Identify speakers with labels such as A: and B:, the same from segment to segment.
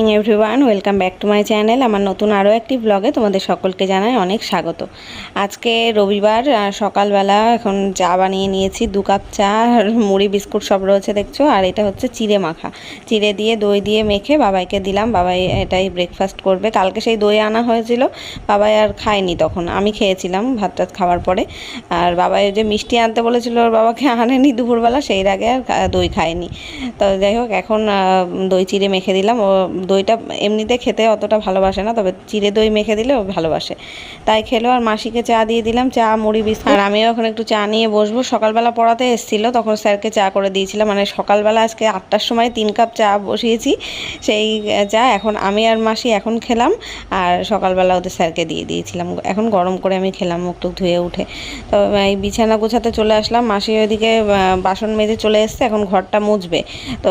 A: Morning everyone welcome back to my channel আমার নতুন আরও একটি ব্লগে তোমাদের সকলকে জানাই অনেক স্বাগত। আজকে রবিবার সকালবেলা এখন চা বানিয়ে নিয়েছি, দু কাপ চা আর মুড়ি, বিস্কুট সব রয়েছে, দেখছ? আর এটা হচ্ছে চিড়ে মাখা। চিড়ে দিয়ে দই দিয়ে মেখে বাবাইকে দিলাম। বাবাই এটাই ব্রেকফাস্ট করবে। কালকে সেই দই আনা হয়েছিল। বাবাই আর খায়নি তখন। আমি খেয়েছিলাম ভাত টাত খাওয়ার পরে। আর বাবাই যে মিষ্টি আনতে বলেছিল ওর বাবাকে আনেনি দুপুরবেলা, সেই আগে আর দই খায়নি। তো যাই হোক, এখন দই চিড়ে মেখে দিলাম। ও দইটা এমনিতে খেতে অতটা ভালোবাসে না, তবে চিড়ে দই মেখে দিলে ও ভালোবাসে। তাই খেলো আর মাসিকে চা দিয়ে দিলাম, চা, মুড়ি, বিস্কুট। আর আমিও এখন একটু চা নিয়ে বসবো। সকালবেলা পড়াতে এসেছিল, তখন স্যারকে চা করে দিয়েছিলাম। মানে সকালবেলা আজকে আটটার সময় তিন কাপ চা বসিয়েছি, সেই চা এখন আমি আর মাসি এখন খেলাম, আর সকালবেলা ওদের স্যারকে দিয়ে দিয়েছিলাম। এখন গরম করে আমি খেলাম, মুখ টুক ধুয়ে উঠে। তো, এই বিছানা গোছাতে চলে আসলাম, মাসি ওইদিকে বাসন মেজে চলে এসছে, এখন ঘরটা মুছবে। তো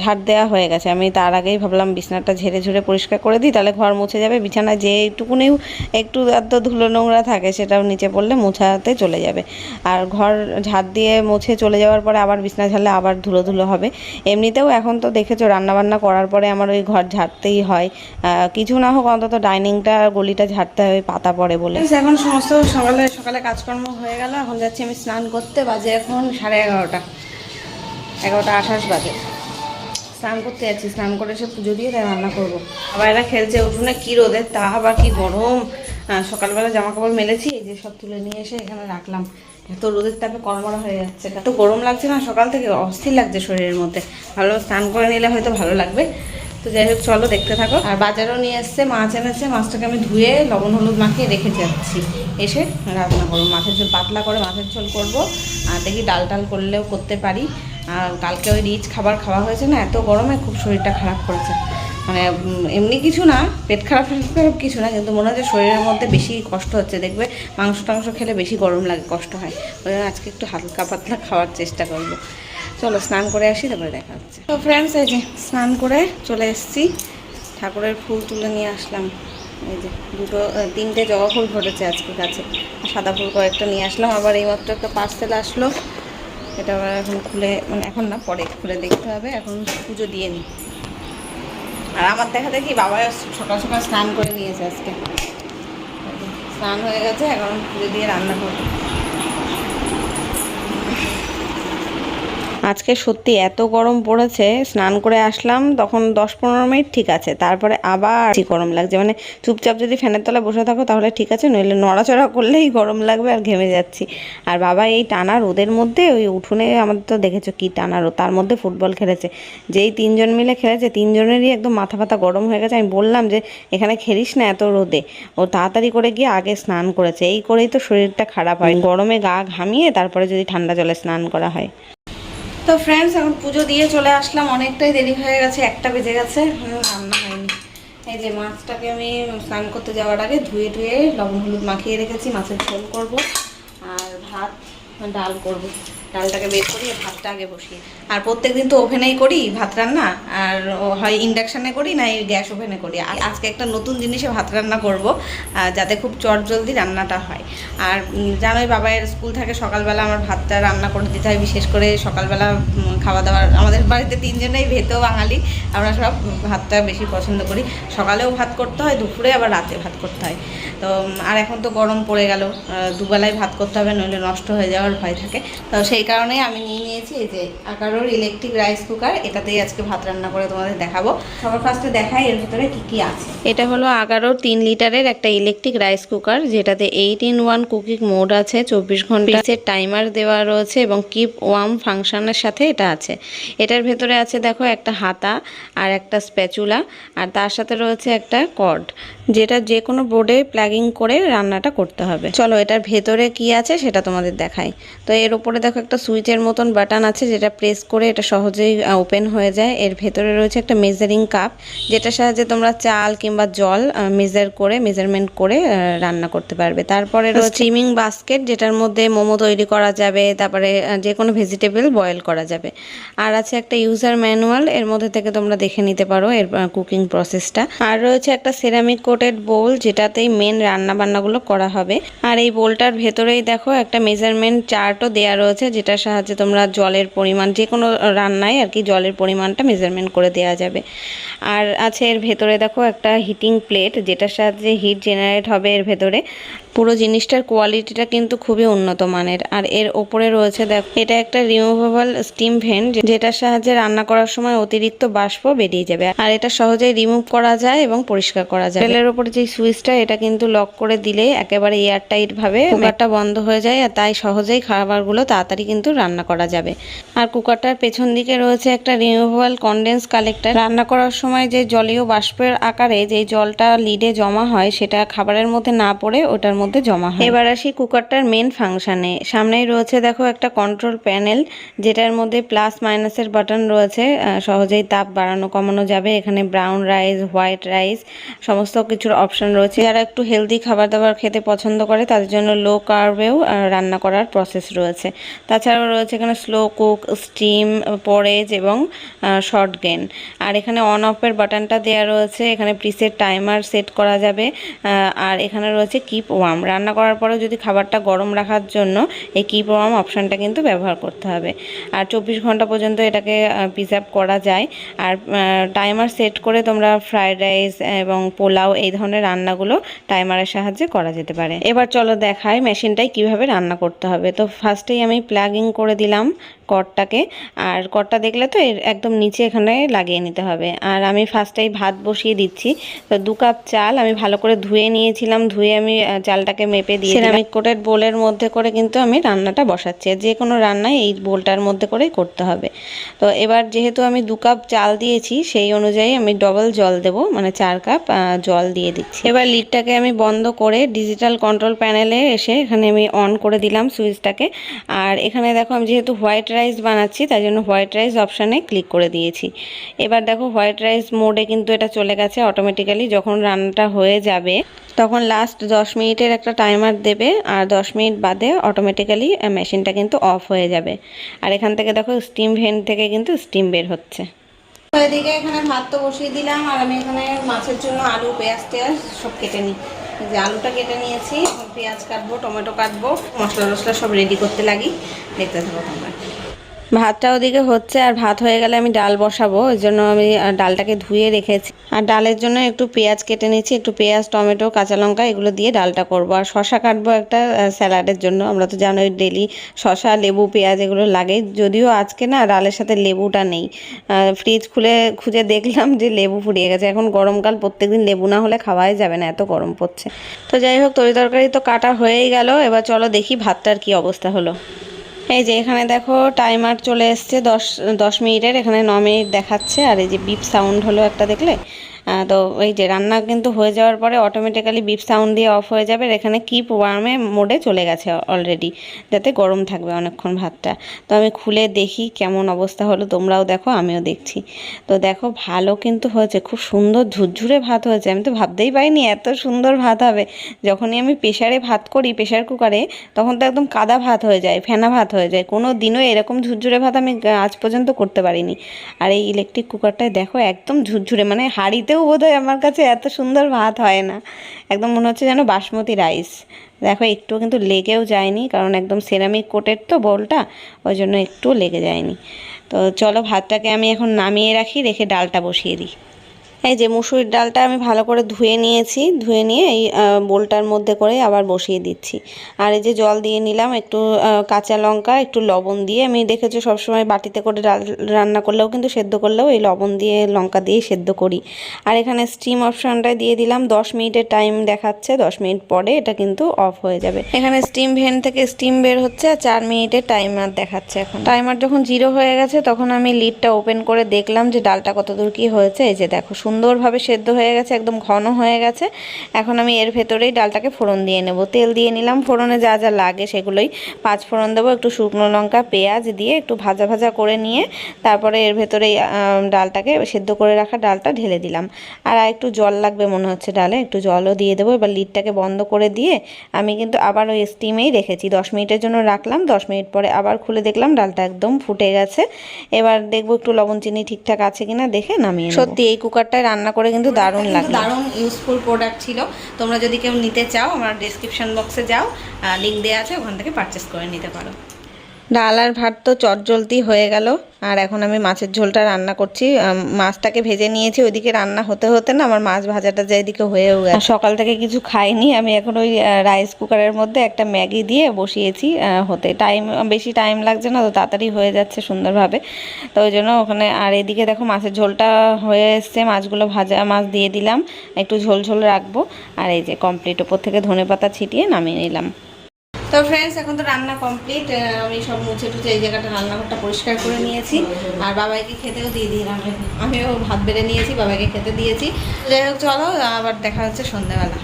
A: ঝাড় দেওয়া হয়ে গেছে। আমি তার আগেই ভাবলাম বিছানাটা ঝেড়ে ঝুড়ে পরিষ্কার করে দিই, তাহলে ঘর মুছে যাবে। বিছানা যেটুকুনিও একটু এত ধুলো নোংরা থাকে, সেটাও নিচে পড়লে মোছাতে চলে যাবে। আর ঘর ঝাড় দিয়ে মুছে চলে যাওয়ার পরে আবার বিছানা ঝাড়লে আবার ধুলো ধুলো হবে। এমনিতেও এখন তো দেখেছ, রান্নাবান্না করার পরে আমার ওই ঘর ঝাড়তেই হয়। কিছু না হোক, অন্তত ডাইনিংটা, গলিটা ঝাড়তে হয় পাতা পড়ে বলে। এখন সমস্ত সকালে সকালে কাজকর্ম হয়ে গেল, এখন যাচ্ছি আমি স্নান করতে, বাজে এখন সাড়ে এগারোটা। এগারোটা আঠাশ বাজে। স্নান করতে যাচ্ছি, স্নান করে এসে পুজো দিয়ে তাই রান্না করব। আবার এরা খেলছে উঠোনে কী রোদের তা আবার কি গরম। সকালবেলা জামা কাপড় মেলেছি যে সব তুলে নিয়ে এসে এখানে রাখলাম। এত রোদের তাপে কড়মড়া হয়ে যাচ্ছে এত গরম লাগছে না, সকাল থেকে অস্থির লাগছে শরীরের মধ্যে। ভালো স্নান করে নিলে হয়তো ভালো লাগবে। তো যাই হোক, চলো দেখতে থাকো। আর বাজারও নিয়ে এসছে, মাছ এনেছে, মাছটাকে আমি ধুয়ে লবণ হলুদ মাখিয়ে রেখে যাচ্ছি। এসে রান্না করব, মাছের ঝোল, পাতলা করে মাছের ঝোল করব। আর দেখি ডাল টাল করলেও করতে পারি। আর কালকে ওই রিচ খাবার খাওয়া হয়েছে না, এত গরমে খুব শরীরটা খারাপ করেছে। মানে এমনি কিছু না, পেট খারাপ খারাপ কিছু না, কিন্তু মনে হচ্ছে শরীরের মধ্যে বেশি কষ্ট হচ্ছে। দেখবে মাংস টাংস খেলে বেশি গরম লাগে, কষ্ট হয়। ওই জন্য আজকে একটু হালকা পাতলা খাওয়ার চেষ্টা করব। চলো, স্নান করে আসি, তারপরে দেখা হচ্ছে। তো ফ্রেন্ডস এই যে স্নান করে চলে এসেছি। ঠাকুরের ফুল তুলে নিয়ে আসলাম। এই যে দুটো তিনটে জবা ফুল ফুটেছে আজকে গাছে। সাদা ফুল কয়েকটা নিয়ে আসলাম, আবার এইমাত্র একটা পার্সেল আসলো। এটা আবার এখন খুলে মানে এখন না, পরে খুলে দেখতে হবে, এখন পুজো দিয়ে নি। আর আমার দেখা দেখি বাবা সকাল সকাল স্নান করে নিয়েছে আজকে। স্নান হয়ে গেছে, এখন পুজো দিয়ে রান্না করব। আজকে সত্যি এত গরম পড়েছে, স্নান করে আসলাম, তখন দশ পনেরো মিনিট ঠিক আছে, তারপরে আবার গরম লাগছে। মানে চুপচাপ যদি ফ্যানের তলায় বসে থাকো তাহলে ঠিক আছে, নইলে নড়াচড়া করলেই গরম লাগবে আর ঘেমে যাচ্ছি। আর বাবা এই টানা রোদের মধ্যে, ওই উঠোনে আমাদের তো দেখেছ কি টানা রোদ, তার মধ্যে ফুটবল খেলেছে। যেই তিনজন মিলে খেলেছে, তিনজনেরই একদম মাথা ফাতা গরম হয়ে গেছে। আমি বললাম যে, এখানে খেলিস না এত রোদে? ও তাড়াতাড়ি করে গিয়ে আগে স্নান করেছে। এই করেই তো শরীরটা খারাপ হয়। গরমে গা ঘামিয়ে তারপরে যদি ঠান্ডা জলে স্নান করা হয়। তো ফ্রেন্ডস এখন পুজো দিয়ে চলে আসলাম। অনেকটাই দেরি হয়ে গেছে, একটা বেজে গেছে। রান্না হয়নি। এই যে মাছটাকে আমি স্নান করতে যাওয়ার আগে ধুয়ে ধুয়ে লবণ হলুদ মাখিয়ে রেখেছি, মাছের ঝোল করব। আর ভাত ডাল করব। ডালটাকে বের করি ভাতটা আগে বসিয়ে। আর প্রত্যেক দিন তো ওভেনেই করি ভাত রান্না, আর হয় ইন্ডাকশানে করি না, এই গ্যাস ওভেনে করি। আর আজকে একটা নতুন জিনিসে ভাত রান্না করব যাতে খুব চট জলদি রান্নাটা হয়। আর জানোই বাবাইয়ের স্কুল থাকে, সকালবেলা আমার ভাতটা রান্না করে দিতে হয়, বিশেষ করে সকালবেলা খাওয়া দাওয়ার। আমাদের বাড়িতে তিনজনেই ভেতেও বাঙালি, আমরা সব ভাতটা বেশি পছন্দ করি। সকালেও ভাত করতে হয়, দুপুরে আবার রাতে ভাত করতে হয়। তো আর এখন তো গরম পড়ে গেল দুবেলায় ভাত করতে হবে, নইলে নষ্ট হয়ে যাওয়ার ভয় থাকে। তো সেই কারণেই আমি নিয়ে নিয়েছি এই যে আকারোর ইলেকট্রিক রাইস কুকার এটাতেই আজকে ভাত রান্না করে তোমাদের দেখাবো। সবার ফার্স্টে দেখাই এর ভিতরে কি কি আছে। এটা হলো আগারোর তিন লিটারের একটা ইলেকট্রিক রাইস কুকার যেটাতে eight in one cooking mode আছে চব্বিশ ঘণ্টার টাইমার দেওয়া রয়েছে এবং কিপ ওয়ার্ম ফাংশনের সাথে এটা আছে। এটার ভেতরে আছে দেখো একটা হাতা আর একটা স্প্যাচুলা আর তার সাথে রয়েছে একটা কর্ড যেটা যে কোনো বোর্ডে প্লাগিং করে রান্নাটা করতে হবে। চলো এটার ভেতরে কি আছে সেটা তোমাদের দেখাই। তো এর উপরে দেখো একটা সুইচের মতন বাটন আছে, যেটা প্রেস করে এটা সহজেই ওপেন হয়ে যায়। এর ভেতরে রয়েছে একটা মেজারিং কাপ যেটার সাহায্যে তোমরা চাল কিংবা জল মেজার করে মেজারমেন্ট করে রান্না করতে পারবে। তারপরে রয়েছে স্টিমিং বাস্কেট যেটার মধ্যে মোমো তৈরি করা যাবে, তারপরে যে কোনো ভেজিটেবল বয়েল করা যাবে। আর আছে একটা ইউজার ম্যানুয়াল এর মধ্যে থেকে তোমরা দেখে নিতে পারো এর কুকিং প্রসেসটা আর রয়েছে একটা সেরামিক কোটেড বোল যেটাতেই মেন রান্না বান্নাগুলো করা হবে। আর এই বোলটার ভেতরেই দেখো একটা মেজারমেন্ট চার্টও দেওয়া রয়েছে, যেটার সাহায্যে তোমরা জলের পরিমাণ যে কোনো রান্নায় আর কি জলের পরিমাণটা মেজারমেন্ট করে দেওয়া যাবে। আর আছে এর ভেতরে দেখো একটা হিটিং প্লেট যেটার সাহায্যে হিট জেনারেট হবে এর ভেতরে। পুরো জিনিসটার কোয়ালিটিটা কিন্তু খুবই উন্নত মানের। আর এর ওপরে রয়েছে দেখো এটা একটা রিমুভেবল স্টিম ভেন্ট যেটার সাহায্যে রান্না করার সময় অতিরিক্ত বাষ্প বেরিয়ে যাবে। আর এটা সহজেই রিমুভ করা যায় এবং পরিষ্কার করা যায়। তেলের ওপরে যে সুইচটা এটা কিন্তু লক করে দিলে একেবারে এয়ার টাইট ভাবে কুকারটা বন্ধ হয়ে যায় আর তাই সহজেই খাবারগুলো তাড়াতাড়ি কিন্তু রান্না করা যাবে। আর কুকারটার পেছন দিকে রয়েছে একটা রিমুভেবল কন্ডেন্স কালেক্টর রান্না করার সময় যে জলীয় বাষ্পের আকারে যে জলটা লিডে জমা হয় সেটা খাবারের মধ্যে না পড়ে ওটার মধ্যে জমা হয়। এবার আসি কুকারটার মেন ফাংশনে সামনেই রয়েছে দেখো একটা কন্ট্রোল প্যানেল যেটার মধ্যে প্লাস মাইনাসের বাটন রয়েছে। সহজেই তাপ বাড়ানো কমানো যাবে। এখানে ব্রাউন রাইস হোয়াইট রাইস সমস্ত কিছুর অপশন রয়েছে। যারা একটু হেলদি খাবার দাবার খেতে পছন্দ করে, তাদের জন্য লো কার্বেও রান্না করার প্রসেস রয়েছে। তাছাড়াও রয়েছে এখানে স্লো কুক স্টিম পরেজ এবং শর্ট গেন আর এখানে অন অফের বাটনটা দেওয়া রয়েছে। এখানে প্রিসেট টাইমার সেট করা যাবে। আর এখানে রয়েছে কিপ ওয়ার্ম রান্না করার পরেও যদি খাবারটা গরম রাখার জন্য এই কিপ ওয়ার্ম অপশনটা কিন্তু ব্যবহার করতে হবে। আর চব্বিশ ঘণ্টা পর্যন্ত এটাকে প্রিজার্ভ করা যায়। আর টাইমার সেট করে তোমরা ফ্রায়েড রাইস এবং পোলাও এই ধরনের রান্নাগুলো টাইমারের সাহায্যে করা যেতে পারে। এবার চলো দেখাই মেশিনটাই কীভাবে রান্না করতে হবে। তো ফার্স্টেই আমি প্লাগিং করে দিলাম। কটটাকে আর কটটা দেখলে তো এর একদম নিচে এখানে লাগিয়ে নিতে হবে। আর আমি ফার্স্টেই ভাত বসিয়ে দিচ্ছি। তো দু কাপ চাল আমি ভালো করে ধুয়ে নিয়েছিলাম। ধুয়ে আমি চালটাকে মেপে দিয়ে সিরামিক কোটেড বোলের মধ্যে করে কিন্তু আমি রান্নাটা বসাচ্ছি। আর যে কোনো রান্নায় এই বোলটার মধ্যে করেই করতে হবে। তো এবার যেহেতু আমি দু কাপ চাল দিয়েছি সেই অনুযায়ী আমি ডবল জল দেব। মানে চার কাপ জল দিয়ে দিচ্ছি। এবার লিডটাকে আমি বন্ধ করে ডিজিটাল কন্ট্রোল প্যানেলে এসে এখানে আমি অন করে দিলাম সুইচটাকে। আর এখানে দেখো আমি যেহেতু হোয়াইট রাইস বানাচ্ছি তাই জন্য হোয়াইট রাইস অপশানে ক্লিক করে দিয়েছি। এবার দেখো হোয়াইট রাইস মোডে কিন্তু এটা চলে গেছে অটোমেটিক্যালি যখন রান্নাটা হয়ে যাবে, তখন লাস্ট দশ মিনিটের একটা টাইমার দেবে, আর দশ মিনিট বাদে অটোমেটিক্যালি মেশিনটা কিন্তু অফ হয়ে যাবে। আর এখান থেকে দেখো স্টিম ভেন্ট থেকে কিন্তু স্টিম বের হচ্ছে। এদিকে এখানে ভাত তো বসিয়ে দিলাম, আর আমি এখানে মাছের জন্য আলু, পেঁয়াজ টেয়াজ সব কেটে নিই যে আলুটা কেটে নিয়েছি, পেঁয়াজ কাটবো, টমেটো কাটবো মশলা টশলা সব রেডি করতে লাগি। দেখতে থাকো তোমরা। ভাতটা ওদিকে হচ্ছে আর ভাত হয়ে গেলে আমি ডাল বসাবো, ওই জন্য আমি ডালটাকে ধুয়ে রেখেছি। আর ডালের জন্য একটু পেঁয়াজ কেটে নিচ্ছি একটু পেঁয়াজ, টমেটো, কাঁচা লঙ্কা এগুলো দিয়ে ডালটা করব। আর শশা কাটবো একটা স্যালাডের জন্য। আমরা তো জানোই ডেলি শশা লেবু, পেঁয়াজ এগুলো লাগে। যদিও আজকে না ডালের সাথে লেবুটা নেই। ফ্রিজ খুলে, খুঁজে দেখলাম যে লেবু ফুরিয়ে গেছে। এখন গরমকাল, প্রত্যেকদিন লেবু না হলে খাওয়াই যাবে না, এত গরম পড়ছে। তো যাই হোক, তরি তরকারি তো কাটা হয়েই গেল। এবার চলো দেখি ভাতটার কি অবস্থা হলো। এই যে এখানে দেখো টাইমার চলে এসছে দশ দশ মিনিটের, এখানে ন মিনিট দেখাচ্ছে। আর এই যে বিপ সাউন্ড হলো একটা দেখলে। তো এই যে রান্না কিন্তু হয়ে যাওয়ার পরে অটোমেটিক্যালি বিপ সাউন্ড দিয়ে অফ হয়ে যাবে। এখানে কিপ ওয়ার্মে মোডে চলে গেছে অলরেডি যাতে গরম থাকবে অনেকক্ষণ ভাতটা। তো আমি খুলে দেখি কেমন অবস্থা হলো, তোমরাও দেখো, আমিও দেখছি। তো দেখো, ভালো কিন্তু হয়েছে, খুব সুন্দর ঝুরঝুরে ভাত হয়েছে। আমি তো ভাবতেই পারিনি এত সুন্দর ভাত হবে। যখনই আমি প্রেশারে ভাত করি প্রেশার কুকারে তখন তো একদম কাদা ভাত হয়ে যায়, ফেনা ভাত হয়ে যায়। কোনো দিনও এরকম ঝুরঝুরে ভাত আমি আজ পর্যন্ত করতে পারিনি। আর এই ইলেকট্রিক কুকারটায় দেখো, একদম ঝুরঝুরে মানে হাঁড়িতেও বোধহয় আমার কাছে এত সুন্দর ভাত হয় না। একদম মনে হচ্ছে যেন বাসমতি রাইস। দেখো একটু কিন্তু লেগেও যায়নি, কারণ একদম সেরামিক কোটের তো বোলটা, ওই জন্য একটু লেগে যায়নি। তো চলো, ভাতটাকে আমি এখন নামিয়ে রাখি, রেখে ডালটা বসিয়ে দিই। এই যে মুসুরির ডালটা আমি ভালো করে ধুয়ে নিয়েছি, ধুয়ে নিয়ে এই বোলটার মধ্যে করে আবার বসিয়ে দিচ্ছি। আর এই যে জল দিয়ে নিলাম, একটু কাঁচা লঙ্কা, একটু লবণ দিয়ে আমি দেখেছি সবসময় বাটিতে করে রান্না করলেও কিন্তু সেদ্ধ করলেও এই লবণ দিয়ে, লঙ্কা দিয়ে সেদ্ধ করি। আর এখানে স্টিম অপশনটা দিয়ে দিলাম, দশ মিনিটের টাইম দেখাচ্ছে, দশ মিনিট পরে এটা কিন্তু অফ হয়ে যাবে। এখানে স্টিম ভেন থেকে স্টিম বের হচ্ছে, আর চার মিনিটের টাইমার দেখাচ্ছে এখন। টাইমার যখন জিরো হয়ে গেছে, তখন আমি লিডটা ওপেন করে দেখলাম যে ডালটা কতদূর কি হয়েছে, এই যে দেখো সুন্দরভাবে সেদ্ধ হয়ে গেছে, একদম ঘন হয়ে গেছে। এখন আমি এর ভেতরেই ডালটাকে ফোড়ন দিয়ে নেব। তেল দিয়ে নিলাম, ফোড়নে যা যা লাগে সেগুলোই পাঁচ ফোড়ন দেবো, একটু শুকনো লঙ্কা, পেঁয়াজ দিয়ে একটু ভাজা ভাজা করে নিয়ে তারপরে এর ভেতরেই ডালটাকে সেদ্ধ করে রাখা ডালটা ঢেলে দিলাম। আর একটু জল লাগবে মনে হচ্ছে ডালে, একটু জলও দিয়ে দেবো। এবার লিডটাকে বন্ধ করে দিয়ে আমি কিন্তু আবার ওই স্টিমেই রেখেছি। দশ মিনিটের জন্য রাখলাম, দশ মিনিট পরে আবার খুলে দেখলাম ডালটা একদম ফুটে গেছে। এবার দেখব একটু লবণ চিনি ঠিকঠাক আছে কিনা, দেখে নামিয়ে সত্যি এই কুকারটা ঘন্টায় রান্না করে কিন্তু দারুণ লাগে দারুণ ইউজফুল প্রোডাক্ট ছিল। তোমরা যদি কেউ নিতে চাও আমার ডিসক্রিপশন বক্সে যাও লিঙ্ক দেওয়া আছে ওখান থেকে পারচেস করে নিতে পারো। ডাল আর ভাত তো চটজলদি হয়ে গেল। আর এখন আমি মাছের ঝোলটা রান্না করছি। মাছটাকে ভেজে নিয়েছি, ওইদিকে রান্না হতে হতে না আমার মাছ ভাজাটা যে এদিকে হয়েও গেছে। সকাল থেকে কিছু খাইনি। আমি এখন ওই রাইস কুকারের মধ্যে একটা ম্যাগি দিয়ে বসিয়েছি হতে। টাইম বেশি টাইম লাগছে না, তো তাড়াতাড়ি হয়ে যাচ্ছে সুন্দরভাবে। তো ওই জন্য ওখানে, আর এদিকে দেখো মাছের ঝোলটা হয়ে এসছে। মাছগুলো ভাজা, মাছ দিয়ে দিলাম। একটু ঝোল ঝোল রাখব। আর এই যে কমপ্লিট ওপর থেকে ধনে পাতা ছিটিয়ে নামিয়ে নিলাম। তো ফ্রেন্ডস এখন তো রান্না কমপ্লিট আমি সব মুছে টুছে এই জায়গাটা রান্নাঘরটা পরিষ্কার করে নিয়েছি। আর বাবাইকে খেতেও দিয়ে দিই দিলাম আমিও ভাত বেড়ে নিয়েছি, বাবাইকে খেতে দিয়েছি। যাই হোক, চলো, আবার দেখা হচ্ছে সন্ধ্যাবেলা।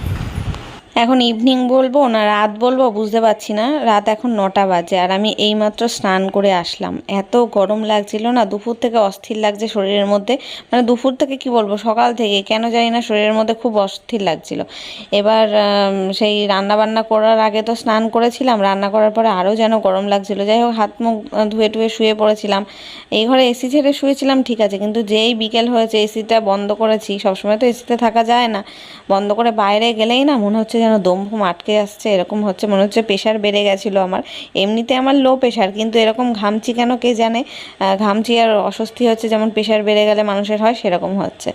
A: এখন ইভিনিং বলব না রাত বলব বুঝতে পারছি না। রাত এখন নটা বাজে আর আমি এইমাত্র স্নান করে আসলাম। এত গরম লাগছিল না, দুপুর থেকে অস্থির লাগছে শরীরের মধ্যে। মানে দুপুর থেকে কি বলব, সকাল থেকে, কেন জানি না শরীরের মধ্যে খুব অস্থির লাগছিল। এবার সেই রান্না বান্না করার আগে তো স্নান করেছিলাম, রান্না করার পরে আরও যেন গরম লাগছিল। যাই হোক, হাত মুখ ধুয়ে টুয়ে শুয়ে পড়েছিলাম। এই ঘরে এসি ছেড়ে শুয়েছিলাম, ঠিক আছে, কিন্তু যেই বিকেল হয়েছে এসিটা বন্ধ করেছি, সবসময় তো এসিতে থাকা যায় না। বন্ধ করে বাইরে গেলেই না মনে হচ্ছে যেন দম ফম আটকে আসছে এরকম হচ্ছে। মনে হচ্ছে প্রেশার বেড়ে গেছিল আমার। এমনিতে আমার লো প্রেশার কিন্তু এরকম ঘামছি কেন কে জানে? ঘামছি আর অস্বস্তি হচ্ছে যেমন প্রেশার বেড়ে গেলে মানুষের হয় সেরকম হচ্ছে।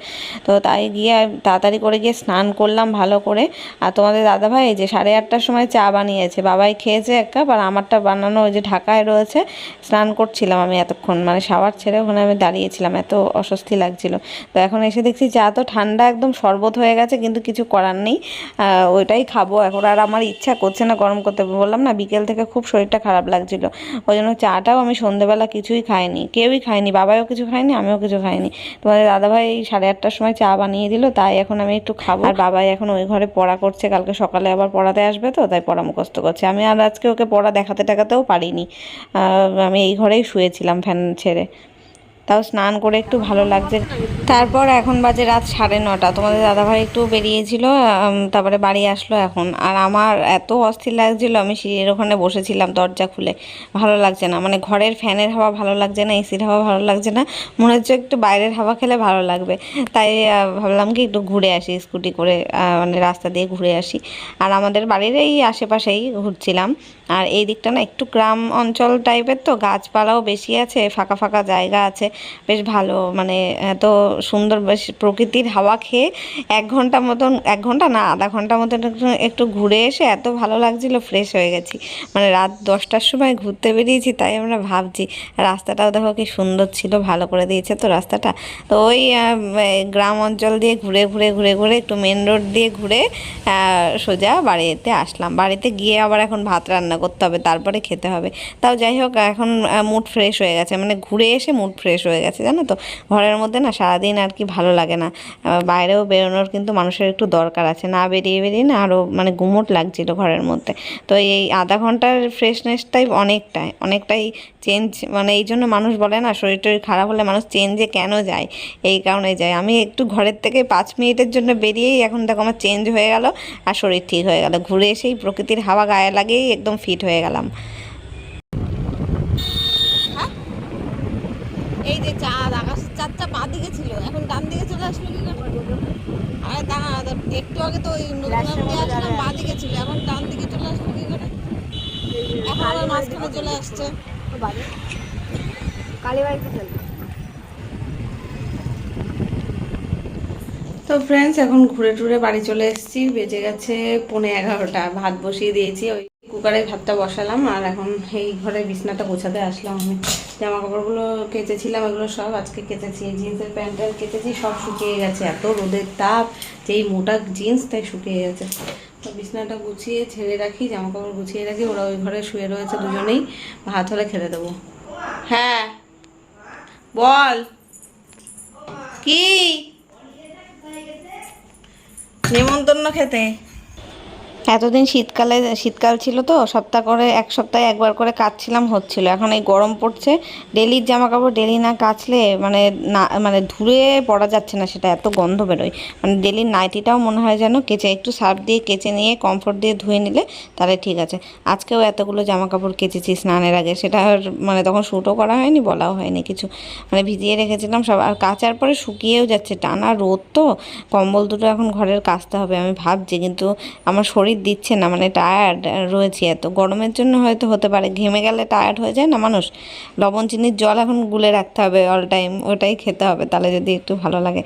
A: তো তাই গিয়ে তাড়াতাড়ি করে গিয়ে স্নান করলাম ভালো করে। আর তোমাদের দাদাভাই যে সাড়ে আটটার সময় চা বানিয়েছে। বাবাই খেয়েছে এক কাপ আর আমারটা বানানো ওই যে ঢাকায় রয়েছে স্নান করছিলাম আমি এতক্ষণ। মানে শাওয়ার ছেড়ে ওখানে আমি দাঁড়িয়েছিলাম এত অস্বস্তি লাগছিল। তো এখন এসে দেখছি চা তো ঠান্ডা একদম শরবত হয়ে গেছে কিন্তু কিছু করার নেই। আহ, ওইটাই খাব। এখন আর আমার ইচ্ছা করছে না গরম করতে। বললাম, না, বিকেল থেকে খুব শরীরটা খারাপ লাগছিল। ওই জন্য চাটাও আমি সন্ধেবেলা কিছুই খাইনি। কেউই খায়নি বাবাও কিছু খায়নি আমিও কিছু খাইনি। তোমাদের দাদাভাই সাড়ে আটটার সময় চা বানিয়ে দিল, তাই এখন আমি একটু খাব। আর বাবাই এখন ওই ঘরে পড়া করছে, কালকে সকালে আবার পড়াতে আসবে তো, তাই পড়া মুখস্থ করছে। আমি আর আজকে ওকে পড়া দেখাতে টাকাতেও পারিনি। আমি এই ঘরেই শুয়েছিলাম ফ্যান ছেড়ে। তাও স্নান করে একটু ভালো লাগছে। তারপর এখন বাজে রাত সাড়ে নটা। তোমাদের দাদাভাই একটু বেরিয়েছিল তারপরে বাড়ি আসলো এখন। আর আমার এত অস্থির লাগছিল, আমি সিঁড়ির ওখানে বসেছিলাম দরজা খুলে। ভালো লাগছে না। মানে ঘরের ফ্যানের হাওয়া ভালো লাগছে না, এসির হাওয়া ভালো লাগছে না। মনে হচ্ছে একটু বাইরের হাওয়া খেলে ভালো লাগবে। তাই ভাবলাম কি একটু ঘুরে আসি, স্কুটি করে মানে রাস্তা দিয়ে ঘুরে আসি। আর আমাদের বাড়ির এই আশেপাশেই ঘুরছিলাম। আর এই দিকটা না একটু গ্রাম অঞ্চল টাইপের তো, গাছপালাও বেশি আছে, ফাঁকা ফাঁকা জায়গা আছে, বেশ ভালো মানে এত সুন্দর, বেশ প্রকৃতির হাওয়া খেয়ে এক ঘণ্টা মতন, এক ঘণ্টা না, আধা ঘণ্টা মতন একটু একটু ঘুরে এসে এত ভালো লাগছিল ফ্রেশ হয়ে গেছি। মানে রাত দশটার সময় ঘুরতে বেরিয়েছি, তাই আমরা ভাবছি, রাস্তাটাও দেখো কি সুন্দর ছিল, ভালো করে দিয়েছে তো রাস্তাটা। তো ওই গ্রাম অঞ্চল দিয়ে ঘুরে ঘুরে ঘুরে ঘুরে একটু মেন রোড দিয়ে ঘুরে সোজা বাড়িতে আসলাম। বাড়িতে গিয়ে আবার এখন ভাত রান্না করতে হবে, তারপরে খেতে হবে। তাও যাই হোক, এখন মুড ফ্রেশ হয়ে গেছে। মানে ঘুরে এসে মুড ফ্রেশ হয়ে গেছে, জানো তো? ঘরের মধ্যে না সারাদিন আর কি ভালো লাগে না। বাইরেও বেরোনোর কিন্তু মানুষের একটু দরকার আছে। না বেরিয়ে বেরিয়ে না আরও মানে গুমোট লাগছিল ঘরের মধ্যে। তো এই আধা ঘণ্টার ফ্রেশনেসটাই অনেকটাই অনেকটাই চেঞ্জ মানে এই জন্য মানুষ বলে না, শরীর টরীর খারাপ হলে মানুষ চেঞ্জে কেন যায়? এই কারণে যায়। আমি একটু ঘরের থেকে পাঁচ মিনিটের জন্য বেরিয়েই এখন দেখো আমার চেঞ্জ হয়ে গেল আর শরীর ঠিক হয়ে গেল। ঘুরে এসেই প্রকৃতির হাওয়া গায়ে লাগিয়েই একদম ফিট হয়ে গেলাম। এই যে চাঁদ আকাশ চাঁদটা বাঁ দিকে ছিল এখন ডান দিকে চলে আসলো কি করে? আরে দাঁড়া একটু আগে তো ওই নতুন আসলাম বাঁ দিকে ছিল এখন ডান দিকে চলে আসলো কি করে? এখন আবার মাঝখানে চলে আসছে।
B: কালীবাড়িতে
A: তো ফ্রেন্ডস এখন ঘুরে টুরে বাড়ি চলে এসেছি বেজে গেছে পৌনে এগারোটা ভাত বসিয়ে দিয়েছি ওই কুকারে ভাতটা বসালাম আর এখন এই ঘরে বিছনাটা গোছাতে আসলাম আমি। জামা কাপড়গুলো কেচেছিলাম, এগুলো সব আজকে কেচেছি। জিন্সের প্যান্টের কেচেছি, সব শুকিয়ে গেছে। এত রোদের তাপ, যেই মোটা জিন্স তাই শুকিয়ে গেছে। তো বিছনাটা গুছিয়ে ছেড়ে রাখি জামা কাপড় গুছিয়ে রাখি। ওরা ওই ঘরে শুয়ে রয়েছে দুজনেই। ভাত হলে খেতে দেবো। হ্যাঁ। বল। কি? নেমন্তন্ন খেতে। এতদিন শীতকালে, শীতকাল ছিল তো, সপ্তাহ করে, এক সপ্তাহে একবার করে কাচছিলাম হচ্ছিল। এখন এই গরম পড়ছে, ডেলির জামা কাপড় ডেলি না কাচলে মানে না মানে ধুয়ে পড়া যাচ্ছে না সেটা, এত গন্ধ বেরোয়। মানে ডেলির নাইটিটাও মনে হয় যেন কেচে, একটু সার্ফ দিয়ে কেচে নিয়ে, কমফোর্ট দিয়ে ধুয়ে নিলে তাহলে ঠিক আছে। আজকেও এতগুলো জামা কাপড় কেচেছি স্নানের আগে, সেটা মানে তখন শ্যুটও করা হয়নি, বলাও হয়নি কিছু। মানে ভিজিয়ে রেখেছিলাম সব, আর কাচার পরে শুকিয়েও যাচ্ছে, টানা রোদ তো, কম্বল দুটো এখন ঘরের কাচতে হবে, আমি ভাবছি, কিন্তু আমার শরীর দিচ্ছে না মানে টায়ার্ড রয়েছি এত। গরমের জন্য হয়তো হতে পারে, ঘেমে গেলে টায়ার্ড হয়ে যায় না মানুষ? লবণ, চিনির জল এখন গুলে রাখতে হবে অল টাইম ওটাই খেতে হবে, তাহলে যদি একটু ভালো লাগে।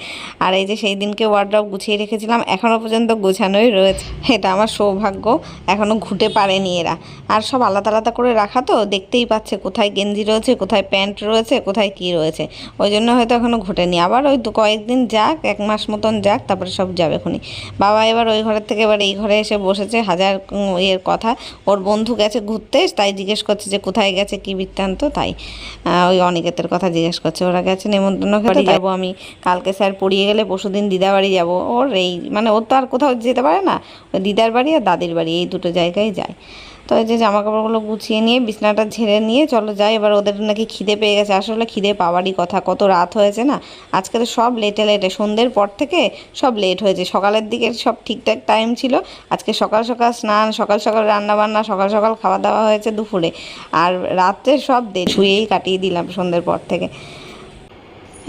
A: আর এই যে সেই দিনকে ওয়ার্ড্রপ গুছিয়ে রেখেছিলাম এখনও পর্যন্ত গোছানোই রয়েছে। এটা আমার সৌভাগ্য এখনও ঘুটে পারেনি এরা। আর সব আলাদা আলাদা করে রাখা তো, দেখতেই পাচ্ছে কোথায় গেঞ্জি রয়েছে, কোথায় প্যান্ট রয়েছে, কোথায় কি রয়েছে। ওই জন্য হয়তো এখনও ঘুটেনি। আবার ওই কয়েকদিন যাক, এক মাস মতন যাক, তারপরে সব যাবে খুনি বাবা এবার ওই ঘরের থেকে এবার এই ঘরে এসে বসেছে হাজার ইয়ের কথা। ওর বন্ধু গেছে ঘুরতে তাই জিজ্ঞেস করছে যে কোথায় গেছে কি বৃত্তান্ত তাই। ওই অনিকেতের কথা জিজ্ঞেস করছে। ওরা গেছে নেমন্তন্ন খেতে যাব আমি। কালকে স্যার পড়িয়ে গেলে পরশুদিন দিদাবাড়ি যাব। ওর এই মানে ওর তো আর কোথাও যেতে পারে না। ওই দিদার বাড়ি আর দাদির বাড়ি এই দুটো জায়গায় যায়। তো এই যে জামা কাপড়গুলো গুছিয়ে নিয়ে, বিছনাটা ঝেড়ে নিয়ে চলো যাই। এবার ওদের নাকি খিদে পেয়ে গেছে। আসলে খিদে পাওয়ারই কথা। কত রাত হয়েছে না? আজকে তো সব লেটে লেটে। সন্ধ্যের পর থেকে সব লেট হয়েছে। সকালের দিকে সব ঠিকঠাক টাইম ছিল। আজকে সকাল সকাল স্নান, সকাল সকাল রান্না বান্না সকাল সকাল খাওয়া দাওয়া হয়েছে দুপুরে। আর রাত্রে সব শুয়েই কাটিয়ে দিলাম সন্ধ্যের পর থেকে।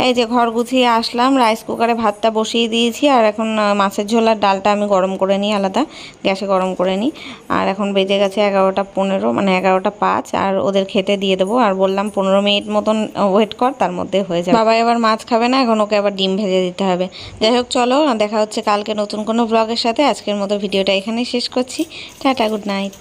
A: এই যে ঘর গুছিয়ে আসলাম রাইস কুকারে ভাতটা বসিয়ে দিয়েছি, আর এখন মাছের ঝোলার ডালটা আমি গরম করে নিই, আলাদা গ্যাসে গরম করে নিই। আর এখন বেজে গেছে এগারোটা পনেরো মানে এগারোটা পাঁচ, আর ওদের খেতে দিয়ে দেবো। আর বললাম পনেরো মিনিট মতন ওয়েট কর, তার মধ্যে হয়ে যাবে। বাবা এবার মাছ খাবে না, এখন ওকে আবার ডিম ভেজে দিতে হবে। যাই হোক, চলো, দেখা হচ্ছে কালকে নতুন কোনো ব্লগের সাথে। আজকের মতো ভিডিওটা এখানেই শেষ করছি। Tata good night